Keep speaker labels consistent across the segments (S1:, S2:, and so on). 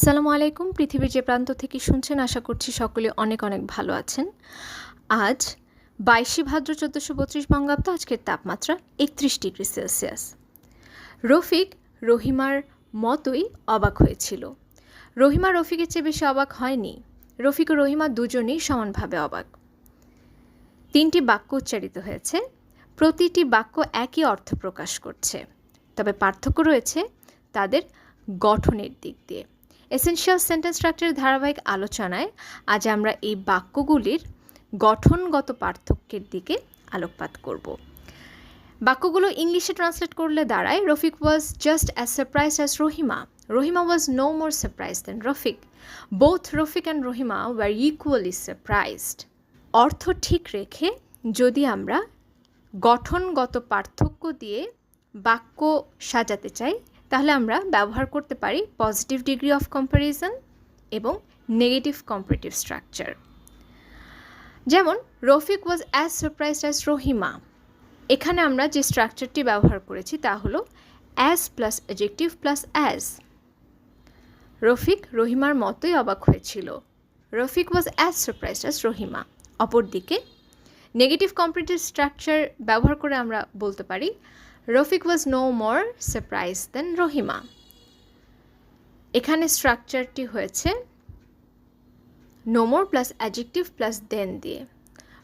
S1: আসসালামু আলাইকুম। পৃথিবীর যে প্রান্ত থেকে শুনছেন, আশা করছি সকলে অনেক অনেক ভালো আছেন। আজ বাইশে ভাদ্র চোদ্দোশো বত্রিশ বঙ্গাব্দ, আজকের তাপমাত্রা একত্রিশ ডিগ্রি সেলসিয়াস। রফিক রহিমার মতোই অবাক হয়েছিল। রহিমা রফিকের চেয়ে বেশি অবাক হয়নি। রফিক ও রহিমা দুজনেই সমানভাবে অবাক। তিনটি বাক্য উচ্চারিত হয়েছে। প্রতিটি বাক্য একই অর্থ প্রকাশ করছে। তবে পার্থক্য রয়েছে তাদের গঠনের দিক দিয়ে। এসেনশিয়াল সেন্টেন্স স্ট্রাকচারের ধারাবাহিক আলোচনায় আজ আমরা এই বাক্যগুলির গঠনগত পার্থক্যের দিকে আলোকপাত করব। বাক্যগুলো ইংলিশে ট্রান্সলেট করলে দাঁড়ায়, Rafiq was just as surprise as Rahima. Rahima was no more surprise than Rafiq. Both Rafiq and Rahima were equally surprised অর্থ ঠিক রেখে যদি আমরা গঠনগত পার্থক্য দিয়ে বাক্য সাজাতে চাই তাহলে আমরা ব্যবহার করতে পারি পজিটিভ ডিগ্রি অফ কম্প্যারিজন এবং নেগেটিভ কম্পারেটিভ স্ট্রাকচার যেমন, Rafiq was as surprised as Rahima. এখানে আমরা যে স্ট্রাকচারটি ব্যবহার করেছি তা হলো as plus adjective plus as Rafiq রহিমার মতোই অবাক হয়েছিল। Rafiq was as surprised as Rahima. অপরদিকে নেগেটিভ কম্পিটিভ স্ট্রাকচার ব্যবহার করে আমরা বলতে পারি। Rafiq was no more surprise than Rahima এখানে স্ট্রাকচারটি হয়েছে no more plus adjective plus than দিয়ে।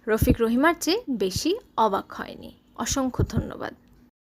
S1: রফিক রহিমার চেয়ে বেশি অবাক হয়নি। অসংখ্য ধন্যবাদ।